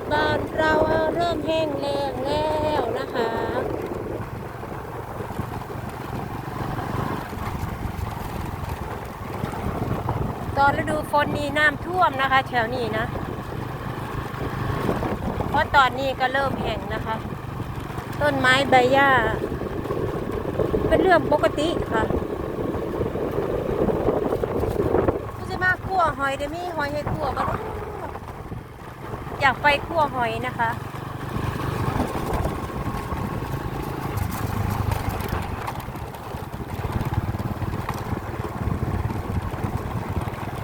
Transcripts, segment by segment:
ดบ้านเราเริ่มแห้งแล้งแล้วนะคะตอนฤดูฝนนี่น้ำท่วมนะคะ แถวนี้นะ เพราะตอนนี้ก็เริ่มแห้งนะคะ ต้นไม้ใบหญ้า เป็นเรื่องปกติค่ะก็จะมาคั่วหอยเดมีหอยให้คั่วบ้างอยากไปคั่วหอยนะคะ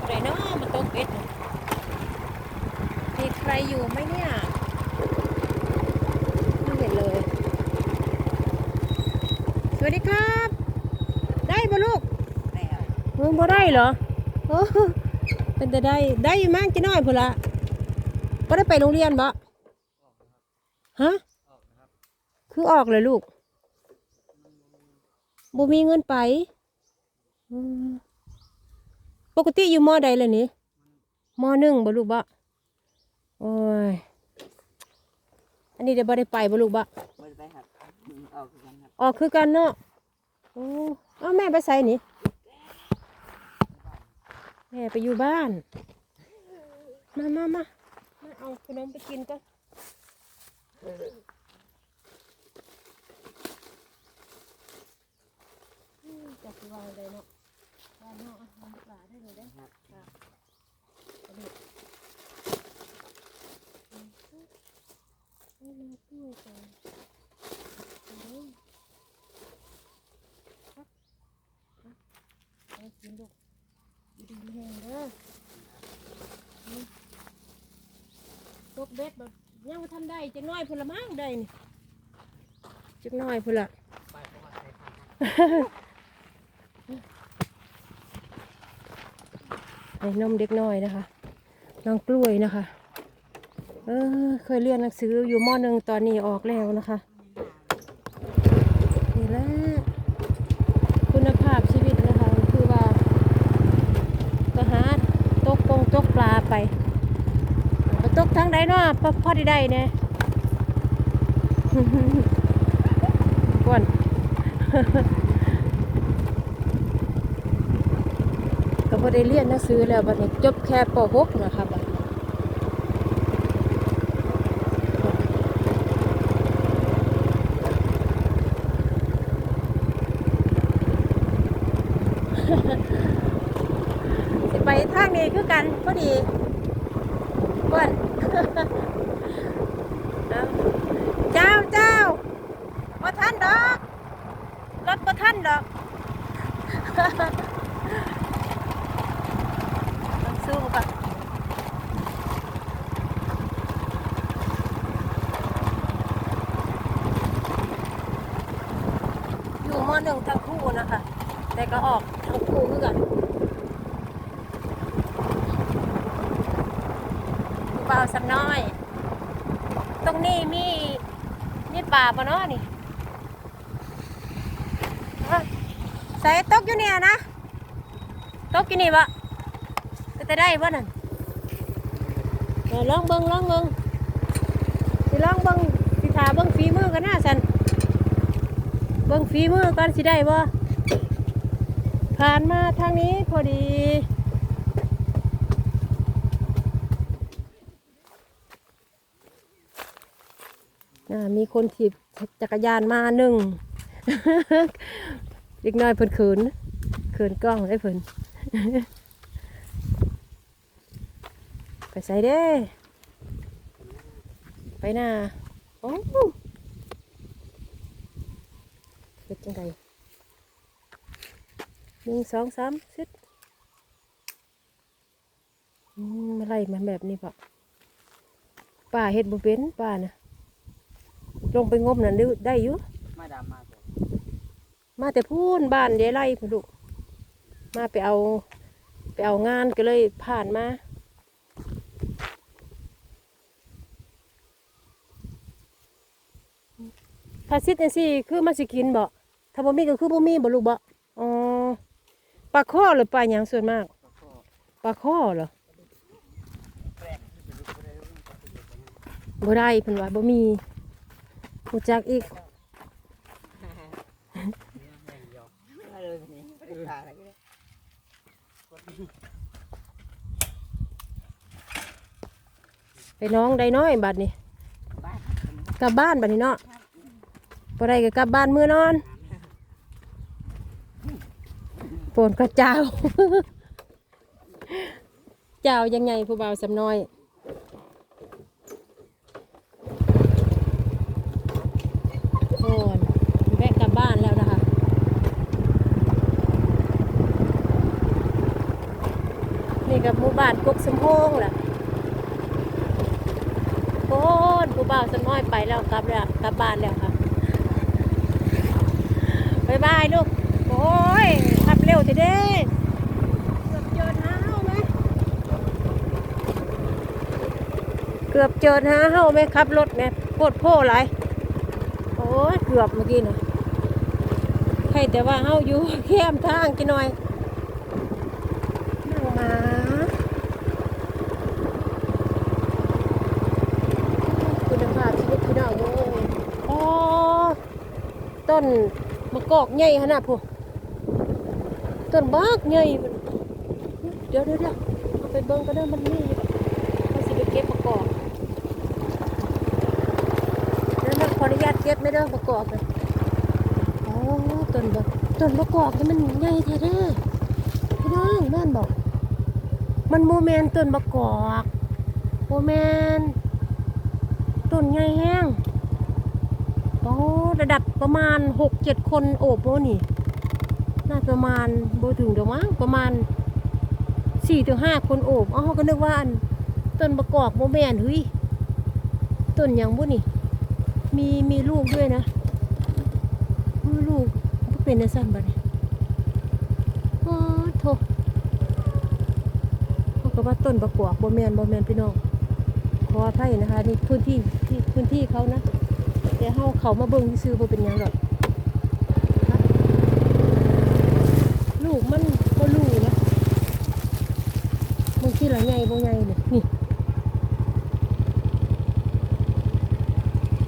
ไหนเนาะมันตกเบ็ดน่ะมีใครอยู่ไหมเนี่ยไม่เห็นเลย สวัสดีครับ ได้ปะลูกมึงบ่ได้เหรอโอ้เป็นแต่ได้ ได้อยู่มั้งจีน้อยพุ่นละ บ่ได้ไปโรงเรียนบ่ฮะคือออกเลยลูกบ่มีเงินไปอืมปกติอยู่มอใดเลยนี่มอหนึ่งบ่ลูกบะโอ้ย อันนี้เดี๋ยวบ่ได้ไปบ่ลูกบะไม่ได้ไปครับอืมออกคือกันครับออกคือกันเนาะโอ้เอาแม่ไปใส่นี่แม่ไปอยู่บ้าน มามามามา เอาขนมไปกินกันอืมจักรวางเลยเนาะบ้านเนาะอาหารปลาได้เลยได้อ ครับ ค่ะเอาดิอืมให้มาช่วยกันเอาเลยครับครับเอากินลูกอยู่ดีมีแห้งเด้ออืมตกเบ็ดแบบยัง ไม่ทันได้จะน้อยพละมั้งได้นี่จักน้อยพละไราะว่าใส่ผ้าไอ้นมเด็กน้อยนะคะน้องกล้วยนะคะเออเคยเรียนหนังสืออยู่มหนึ่งตอนนี้ออกแล้วนะคะนี่แหละคุณภาพชีวิตนะคะคือว่าก็หาตกปงตกปลาไปตกทางใดเนาะพอพอได้ได้เนี่ย ก่อนก็บ่ได้เรียนหนังสือแล้วบัดนี้จบแค่ป .6 นะคะบัดสิไปทางนี้คือกันพอดีก่อน เอาเจ้าเจ้าบ่ทันดอกรถบ่ทัน ดอกต้องสู้ก่อนอยู่มหนึ่งทั้งคู่นะคะ แต่ก็ออกทั้งคู่คือกันผู้บ่าวสำน้อย ตรงนี้มีมีป่าปะเนาะนี่เอ้ย ใส่ตกอยู่เนี่ยนะ ตกอยู่นี่บะก็จะได้บ่นั่นเดี๋ยวลองเบิ่งลองเบิ่งสิลองเบิ่งสิถาเบิ่งฝีมือกันนะสันเบิ่งฝีมือกันสิได้บ่ผ่านมาทางนี้พอดีอ่ามีคนถีบจักรยานมาหนึ่ง เล็กน้อยเพิ่นเขินเขินกล้องได้เพิ่นไปใส่เด้ไปหน้าโอ้เป็นจังไดหนึ่งสองสามสิบอืมอะไรมาแบบนี้ปะป้าเฮ็ดบ่เป็นป้านะลงไปงมนั่นได้ได้อยู่ไม่ดำมาก มาแต่พูนบ้านยายไร่พุ่นลูกมาไปเอาไปเอางานก็เลยผ่านมาถ้าซิดจังซี่คือมันสิกินบ่ถ้าบ่มีก็คือบ่มีบ่ลูกบ่อ๋อปลาข้อหรือปลาหยังส่วนมากปลาข้อเหรอแปลกที่จะรู้ได้เรื่องปฏิบัติบ่ได้เพิ่นว่าบ่มีรู้จักอีก มาเลยวันนี้ ไม่ได้ขาอะไรเลยไปน้องได้น้อยบัดนี้บ้านกลับบ้านบัดนี้เนาะบ่ได้ก็กลับบ้านมื้อนอนฝนก็เจ้า เจ้ายังไงผู้เบาสำน้อย โอ้นแวะกลับบ้านแล้วนะคะ นี่กับหมู่บ้านกกสมโพงแหละโอ้นผู้บ่าวสน้อยไปแล้วกลับแล้วกลับบ้านแล้วค่ะบายบายลูก โอ้ยขับเร็วทีเด้เกือบเจอหาเฮาไหมเกือบเจอหาเฮาไหมขับรถแม่โคตรโพ่ไรโอ้ยเกือบเมื่อกี้นะใครแต่ว่าเฮาอยู่แคมทางกี่หน่อยนั่งมาคุณภาพชีวิตพี่น้องเอ้ยอ๋อ ต้นมะกอกใหญ่ขนาดพวกต้นบักใหญ่เดี๋ยวเดี๋ยวเดี๋ยวเอาไปเบิ่งก็ได้มันนี่เขาสิไปเก็บมะกอกเดี๋ยวนะขออนุญาตเก็บไม่ได้มะกอกเลยอ๋อต้นบักต้นมะกอกนี่มันใหญ่แท้เด้อพี่น้องแม่นบอก มันโมแมนต้นบะกอกโมแมนต้นใหญ่แห้งโอ้ระดับ ประมาณหกเจ็ดคนโอบโมนี่ น่าประมาณโบถึงเดี๋ยวมั้งประมาณสี่ถึงห้าคนโอบอ๋อก็นึกว่าอันต้นบะกอกโมแมนเฮ้ยต้นยังบุนี่ มีมีลูกด้วยนะลูกเป็นในสั้นบัดนี้อ๋อโถเขาก็ว่าต้นประกวกบ่แมนบ่แมนพี่น้องขออภัยนะคะนี่พื้นที่ที่พื้นที่เขานะ เดี๋ยวเฮาเขามาเบิ่งซื้อๆบ่เป็นหยังหรอกนลูกมันบ่ลูกนะบางทีละใหญ่บ่ใหญ่เนี่ยนี่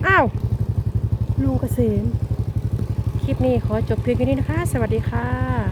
อ้าวลุงเกษมคลิปนี้ขอจบเพียงแค่นี้นะคะ สวัสดีค่ะ